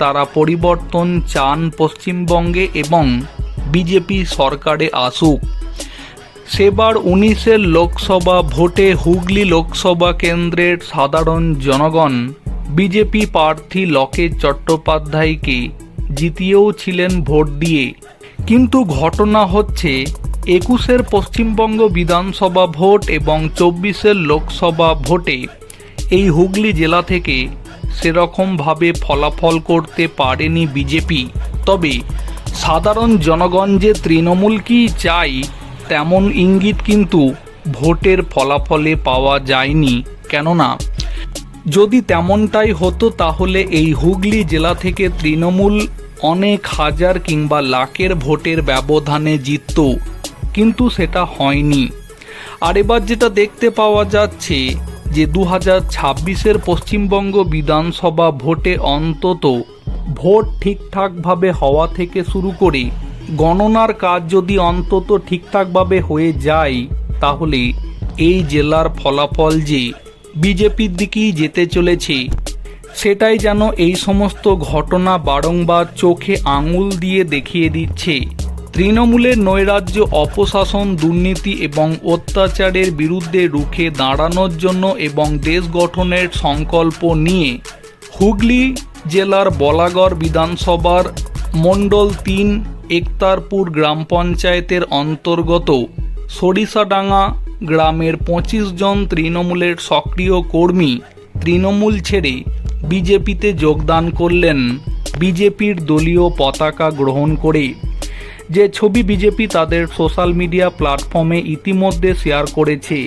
তারা পরিবর্তন চান পশ্চিমবঙ্গে এবং বিজেপি সরকারে আসুক। সেবার উনিশের লোকসভা ভোটে হুগলি লোকসভা কেন্দ্রের সাধারণ জনগণ, বিজেপি প্রার্থী লকেট চট্টোপাধ্যায়কে জিতিয়েও ছিলেন ভোট দিয়ে। কিন্তু ঘটনা হচ্ছে, একুশের পশ্চিমবঙ্গ বিধানসভা ভোট এবং চব্বিশের লোকসভা ভোটে এই হুগলি জেলা থেকে সেরকমভাবে ফলাফল করতে পারেনি বিজেপি। তবে সাধারণ জনগণ যে তৃণমূল কি চাই তেমন ইঙ্গিত কিন্তু ভোটের ফলাফলে পাওয়া যায়নি। কেননা, যদি তেমনটাই হতো তাহলে এই হুগলি জেলা থেকে তৃণমূল অনেক হাজার কিংবা লাখের ভোটের ব্যবধানে জিতত, কিন্তু সেটা হয়নি। আর এবার যেটা দেখতে পাওয়া যাচ্ছে যে দু হাজার ছাব্বিশের পশ্চিমবঙ্গ বিধানসভা ভোটে অন্তত ভোট ঠিকঠাকভাবে হওয়া থেকে শুরু করে গণনার কাজ যদি অন্তত ঠিকঠাকভাবে হয়ে যায়, তাহলে এই জেলার ফলাফল যে বিজেপির দিকেই যেতে চলেছে, সেটাই যেন এই সমস্ত ঘটনা বারংবার চোখে আঙুল দিয়ে দেখিয়ে দিচ্ছে। তৃণমূলের নৈরাজ্য অপশাসন, দুর্নীতি এবং অত্যাচারের বিরুদ্ধে রুখে দাঁড়ানোর জন্য এবং দেশ গঠনের সংকল্প নিয়ে হুগলি জেলার বলাগড় বিধানসভার মণ্ডল তিন, একতারপুর গ্রাম পঞ্চায়েতের অন্তর্গত সরিষাডাঙ্গা গ্রামের পঁচিশ জন তৃণমূলের সক্রিয় কর্মী তৃণমূল ছেড়ে বিজেপিতে যোগদান করলেন। বিজেপির দলীয় পতাকা গ্রহণ করে যে ছবি বিজেপি তাদের সোশ্যাল মিডিয়া প্ল্যাটফর্মে ইতিমধ্যে শেয়ার করেছে।